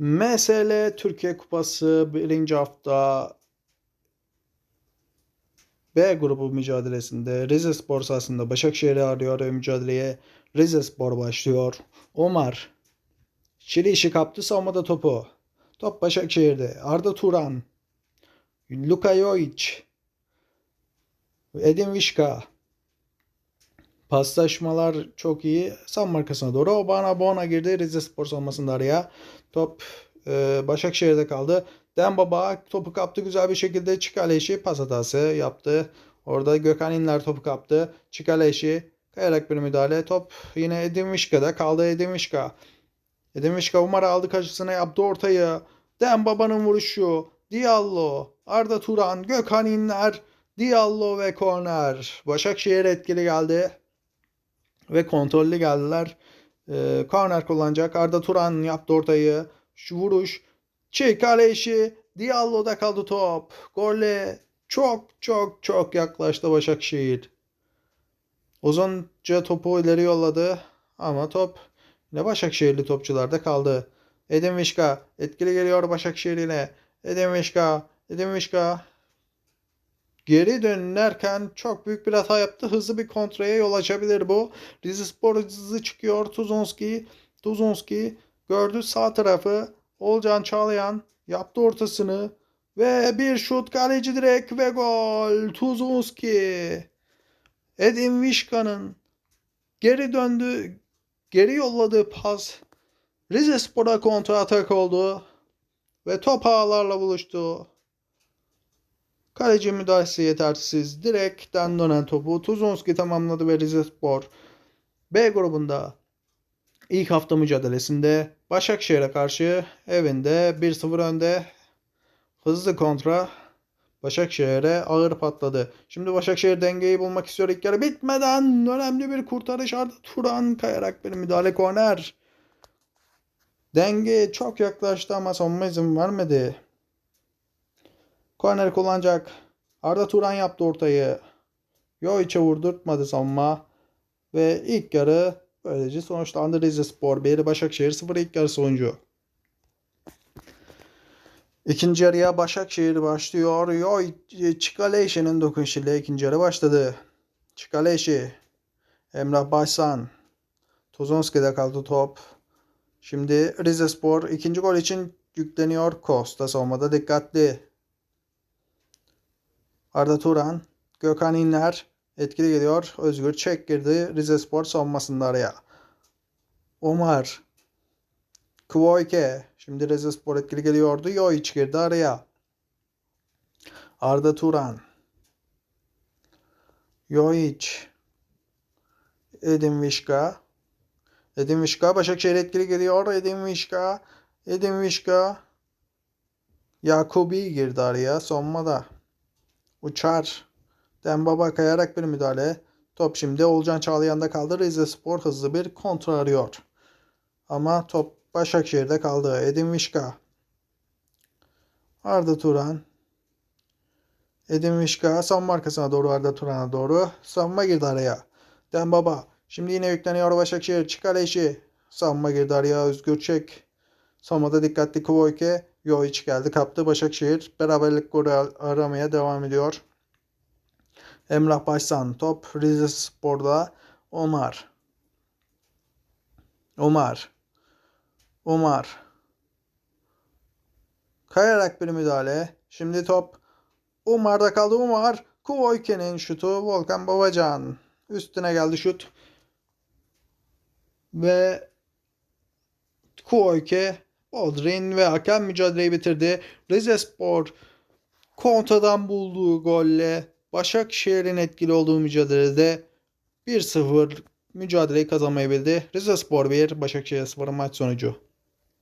MSL Türkiye Kupası birinci hafta B grubu mücadelesinde Rize Spor sahasında Başakşehir'i arıyor ve mücadeleye Rize Spor başlıyor. Omar Çili işi kaptı savunmada topu. Top Başakşehir'de. Arda Turan Luka Jovic Edin Vişka Paslaşmalar çok iyi. San markasına doğru. Obana Bona girdi. Rize Spor savunmasında araya. Top e, Başakşehir'de kaldı. Dembaba topu kaptı güzel bir şekilde. Çikaleşi pas hatası yaptı. Orada Gökhan İnler topu kaptı. Çikaleşi kayarak bir müdahale. Top yine Edin Vişka'da kaldı. Edin Vişka. Edin Vişka Umar'ı aldı karşısına yaptı ortayı. Dembaba'nın vuruşu. Diallo. Arda Turan. Gökhan İnler. Diallo ve korner. Başakşehir etkili geldi. Ve kontrollü geldiler. Ee, korner kullanacak. Arda Turan yaptı ortayı. Şu vuruş. Çekale işi. Diallo'da kaldı top. Golle çok çok çok yaklaştı Başakşehir. Uzunca topu ileri yolladı. Ama top yine Başakşehirli topçularda kaldı. Edin Vişka etkili geliyor Başakşehir yine. Edin Vişka. Edin Vişka geri dönerken çok büyük bir hata yaptı. Hızlı bir kontraya yol açabilir bu. Rizespor hızlı çıkıyor. Tuzonski. Tuzonski gördü sağ tarafı. Olcan Çağlayan yaptı ortasını. Ve bir şut kaleci direkt ve gol. Tuzonski. Edin Vişka'nın geri döndü. Geri yolladığı pas. Rizespor'a kontra atak oldu. Ve top ağlarla buluştu. Kaleci müdahalesi yetersiz. Direkten dönen topu Tuzonski tamamladı ve Rizespor B grubunda ilk hafta mücadelesinde Başakşehir'e karşı evinde 1-0 önde hızlı kontra Başakşehir'e ağır patladı. Şimdi Başakşehir dengeyi bulmak istiyor ilk yarı bitmeden önemli bir kurtarış Arda Turan kayarak bir müdahale korner. Denge çok yaklaştı ama savunma izin vermedi. Korner kullanacak. Arda Turan yaptı ortayı. Yoic'e vurdurtmadı savunma. Ve ilk yarı böylece sonuçlandı Rize Spor 1 Başakşehir 0 ilk yarı sonucu. İkinci yarıya Başakşehir başlıyor. Yoic Çikaleşi'nin dokunuşuyla ikinci yarı başladı. Çikaleşi Emrah Başsan Tozonski'de kaldı top. Şimdi Rize Spor ikinci gol için yükleniyor. Costa savunmada dikkatli. Arda Turan, Gökhan İnler etkili geliyor. Özgür Çek girdi Rize Spor savunmasında araya. Omar, Kvoyke, şimdi Rize Spor etkili geliyordu. Yoiç girdi araya. Arda Turan, Yoiç, Edin Vişka, Edin Vişka Başakşehir etkili geliyor. Edin Vişka, Edin Vişka, Yakubi girdi araya savunmada. Uçar. Dembaba kayarak bir müdahale. Top şimdi Olcan Çağlayan'da kaldı. Rize Spor hızlı bir kontra arıyor. Ama top Başakşehir'de kaldı. Edin Vişka. Arda Turan. Edin Vişka savunma arkasına doğru Arda Turan'a doğru. Savunma girdi araya. Dembaba. Şimdi yine yükleniyor Başakşehir. Çikaleşi. Savunma girdi araya. Özgür Çek. Savunmada dikkatli Kvoyke. Yoiç geldi kaptı Başakşehir. Beraberlik golü aramaya devam ediyor. Emrah Başsan top Rize Spor'da Omar. Omar. Omar. Kayarak bir müdahale. Şimdi top Umar'da kaldı. Umar. Kuvoyke'nin şutu. Volkan Babacan. Üstüne geldi şut. Ve Kuvoyke Bodrin ve hakem mücadeleyi bitirdi. Rizespor kontadan bulduğu golle Başakşehir'in etkili olduğu mücadelede 1-0 mücadeleyi kazanmayı bildi. Rizespor 1, Başakşehir 0 maç sonucu.